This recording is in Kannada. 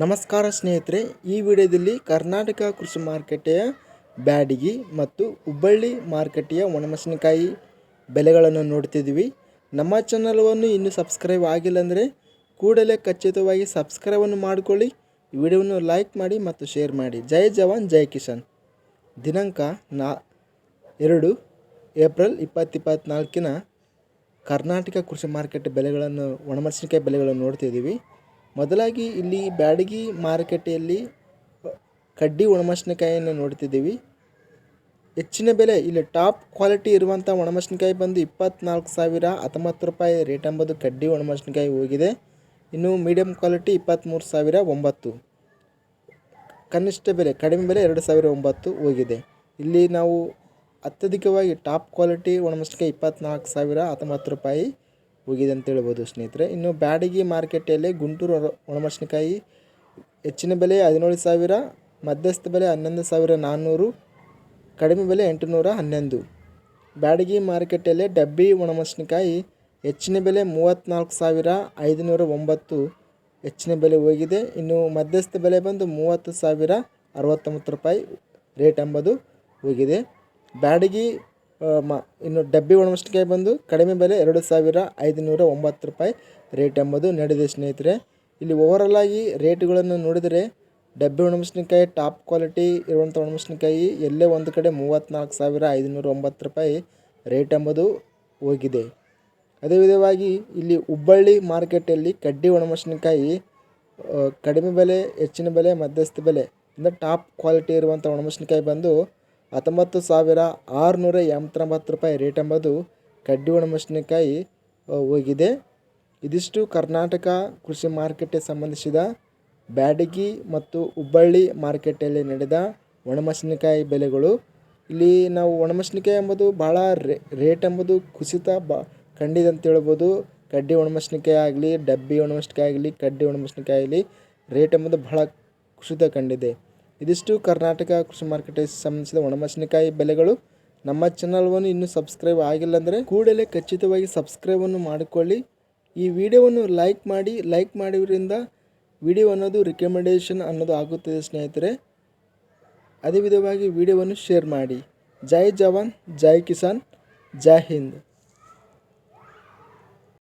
ನಮಸ್ಕಾರ ಸ್ನೇಹಿತರೆ, ಈ ವಿಡಿಯೋದಲ್ಲಿ ಕರ್ನಾಟಕ ಕೃಷಿ ಮಾರುಕಟ್ಟೆಯ ಬ್ಯಾಡಗಿ ಮತ್ತು ಹುಬ್ಬಳ್ಳಿ ಮಾರುಕಟ್ಟೆಯ ಒಣಮೆಣಸಿನಕಾಯಿ ಬೆಲೆಗಳನ್ನು ನೋಡ್ತಿದ್ದೀವಿ. ನಮ್ಮ ಚಾನಲ್ವನ್ನು ಇನ್ನೂ ಸಬ್ಸ್ಕ್ರೈಬ್ ಆಗಿಲ್ಲ ಅಂದರೆ ಕೂಡಲೇ ಖಚಿತವಾಗಿ ಸಬ್ಸ್ಕ್ರೈಬನ್ನು ಮಾಡಿಕೊಳ್ಳಿ, ವಿಡಿಯೋವನ್ನು ಲೈಕ್ ಮಾಡಿ ಮತ್ತು ಶೇರ್ ಮಾಡಿ. ಜೈ ಜವಾನ್, ಜೈ ಕಿಸಾನ್. ದಿನಾಂಕ ನಾ ಎರಡು ಏಪ್ರಿಲ್ ಇಪ್ಪತ್ತು ಇಪ್ಪತ್ತ್ನಾಲ್ಕಿನ ಕರ್ನಾಟಕ ಕೃಷಿ ಮಾರುಕಟ್ಟೆ ಬೆಲೆಗಳನ್ನು, ಒಣಮೆಣಸಿನಕಾಯಿ ಬೆಲೆಗಳನ್ನು ನೋಡ್ತಿದ್ದೀವಿ. ಮೊದಲಾಗಿ ಇಲ್ಲಿ ಬ್ಯಾಡಗಿ ಮಾರುಕಟ್ಟೆಯಲ್ಲಿ ಕಡ್ಡಿ ಒಣಮೆಣಸಿನಕಾಯಿಯನ್ನು ನೋಡ್ತಿದ್ದೀವಿ. ಹೆಚ್ಚಿನ ಬೆಲೆ, ಇಲ್ಲಿ ಟಾಪ್ ಕ್ವಾಲಿಟಿ ಇರುವಂಥ ಒಣಮೆಣಸಿನಕಾಯಿ ಬಂದು ಇಪ್ಪತ್ನಾಲ್ಕು ಸಾವಿರ ಹತ್ತೊಂಬತ್ತು ರೂಪಾಯಿ ರೇಟ್ ಎಂಬುದು ಕಡ್ಡಿ ಒಣಮೆಣಸಿನಕಾಯಿ ಹೋಗಿದೆ. ಇನ್ನು ಮೀಡಿಯಮ್ ಕ್ವಾಲಿಟಿ ಇಪ್ಪತ್ತ್ಮೂರು ಸಾವಿರ ಒಂಬತ್ತು. ಕನಿಷ್ಠ ಬೆಲೆ, ಕಡಿಮೆ ಬೆಲೆ ಎರಡು ಸಾವಿರ ಒಂಬತ್ತು ಹೋಗಿದೆ. ಇಲ್ಲಿ ನಾವು ಅತ್ಯಧಿಕವಾಗಿ ಟಾಪ್ ಕ್ವಾಲಿಟಿ ಒಣಮೆಣಸಿನಕಾಯಿ ಇಪ್ಪತ್ತ್ನಾಲ್ಕು ಸಾವಿರ ಹತ್ತೊಂಬತ್ತು ರೂಪಾಯಿ ಹೋಗಿದೆ ಅಂತ ಹೇಳ್ಬೋದು ಸ್ನೇಹಿತರೆ. ಇನ್ನು ಬ್ಯಾಡಗಿ ಮಾರ್ಕೆಟಲ್ಲಿ ಗುಂಟೂರು ಒಣ- ಒಣಮೆಣಸಿನಕಾಯಿ ಹೆಚ್ಚಿನ ಬೆಲೆ ಹದಿನೇಳು ಸಾವಿರ, ಮಧ್ಯಸ್ಥ ಬೆಲೆ ಹನ್ನೊಂದು ಸಾವಿರ ನಾನ್ನೂರು, ಕಡಿಮೆ ಬೆಲೆ ಎಂಟುನೂರ ಹನ್ನೊಂದು. ಬ್ಯಾಡಗಿ ಮಾರ್ಕೆಟಲ್ಲಿ ಡಬ್ಬಿ ಒಣಮೆಣಸಿನಕಾಯಿ ಹೆಚ್ಚಿನ ಬೆಲೆ ಮೂವತ್ತ್ನಾಲ್ಕು ಸಾವಿರ ಐದುನೂರ ಒಂಬತ್ತು, ಹೆಚ್ಚಿನ ಬೆಲೆ ಹೋಗಿದೆ. ಇನ್ನು ಮಧ್ಯಸ್ಥ ಬೆಲೆ ಬಂದು ಮೂವತ್ತು ಸಾವಿರ ಅರವತ್ತೊಂಬತ್ತು ರೂಪಾಯಿ ರೇಟ್ ಎಂಬುದು ಹೋಗಿದೆ. ಬ್ಯಾಡಗಿ ಮ, ಇನ್ನು ಡಬ್ಬಿ ಒಣಮೆಣಸಿನ್ಕಾಯಿ ಬಂದು ಕಡಿಮೆ ಬೆಲೆ ಎರಡು ಸಾವಿರ ಐದುನೂರ ಒಂಬತ್ತು ರೂಪಾಯಿ ರೇಟ್ ಎಂಬುದು ನಡೆದಿದೆ ಸ್ನೇಹಿತರೆ. ಇಲ್ಲಿ ಓವರಲ್ ಆಗಿ ರೇಟ್ಗಳನ್ನು ನೋಡಿದರೆ ಡಬ್ಬಿ ಒಣಮೆಣಸಿನ್ಕಾಯಿ ಟಾಪ್ ಕ್ವಾಲಿಟಿ ಇರುವಂಥ ಒಣಮೆಣಸಿನ್ಕಾಯಿ ಎಲ್ಲೇ ಒಂದು ಕಡೆ ಮೂವತ್ತ್ನಾಲ್ಕು ಸಾವಿರ ಐದುನೂರ ಒಂಬತ್ತು ರೂಪಾಯಿ ರೇಟ್ ಎಂಬುದು ಹೋಗಿದೆ. ಅದೇ ವಿಧವಾಗಿ ಇಲ್ಲಿ ಹುಬ್ಬಳ್ಳಿ ಮಾರ್ಕೆಟಲ್ಲಿ ಕಡ್ಡಿ ಒಣಮೆಣಸಿನ್ಕಾಯಿ ಕಡಿಮೆ ಬೆಲೆ, ಹೆಚ್ಚಿನ ಬೆಲೆ, ಮಧ್ಯಸ್ಥ ಬೆಲೆ ಅಂದರೆ ಟಾಪ್ ಕ್ವಾಲಿಟಿ ಇರುವಂಥ ಒಣಮೆಣಸಿನಕಾಯಿ ಬಂದು ಹತ್ತೊಂಬತ್ತು ಸಾವಿರ ಆರುನೂರ ಎಂಬತ್ತೊಂಬತ್ತು ರೂಪಾಯಿ ರೇಟ್ ಎಂಬುದು ಕಡ್ಡಿ ಒಣಮೆಣಸಿನಕಾಯಿ ಹೋಗಿದೆ. ಇದಿಷ್ಟು ಕರ್ನಾಟಕ ಕೃಷಿ ಮಾರುಕಟ್ಟೆ ಸಂಬಂಧಿಸಿದ ಬ್ಯಾಡಗಿ ಮತ್ತು ಹುಬ್ಬಳ್ಳಿ ಮಾರುಕಟ್ಟೆಯಲ್ಲಿ ನಡೆದ ಒಣಮೆಣಸಿನಕಾಯಿ ಬೆಲೆಗಳು. ಇಲ್ಲಿ ನಾವು ಒಣಮೆಣಸಿನಕಾಯಿ ಎಂಬುದು ಭಾಳ ರೇಟ್ ಎಂಬುದು ಕುಸಿತ ಬ, ಕಂಡಿದೆ ಅಂತ ಹೇಳ್ಬೋದು. ಕಡ್ಡಿ ಒಣಮೆಣಸಿನಕಾಯಿ ಆಗಲಿ, ಡಬ್ಬಿ ಒಣಮೆಣಸಿನಕಾಯಿ ಆಗಲಿ, ಕಡ್ಡಿ ಒಣಮೆಣಸಿನಕಾಯಿ ಆಗಲಿ ರೇಟ್ ಎಂಬುದು ಬಹಳ ಕುಸಿತ ಕಂಡಿದೆ. ಇದಿಷ್ಟು ಕರ್ನಾಟಕ ಕೃಷಿ ಮಾರುಕಟ್ಟೆಗೆ ಸಂಬಂಧಿಸಿದ ಒಣಮೆಣಸಿನಕಾಯಿ ಬೆಲೆಗಳು. ನಮ್ಮ ಚಾನಲ್ವನ್ನು ಇನ್ನೂ ಸಬ್ಸ್ಕ್ರೈಬ್ ಆಗಿಲ್ಲ ಅಂದರೆ ಕೂಡಲೇ ಖಚಿತವಾಗಿ ಸಬ್ಸ್ಕ್ರೈಬನ್ನು ಮಾಡಿಕೊಳ್ಳಿ. ಈ ವಿಡಿಯೋವನ್ನು ಲೈಕ್ ಮಾಡಿ ಲೈಕ್ ಮಾಡಿದ್ರಿಂದ ವಿಡಿಯೋ ಅನ್ನೋದು ರಿಕಮೆಂಡೇಷನ್ ಅನ್ನೋದು ಆಗುತ್ತದೆ ಸ್ನೇಹಿತರೆ. ಅದೇ ವಿಧವಾಗಿ ವಿಡಿಯೋವನ್ನು ಶೇರ್ ಮಾಡಿ. ಜೈ ಜವಾನ್, ಜೈ ಕಿಸಾನ್, ಜೈ ಹಿಂದ್.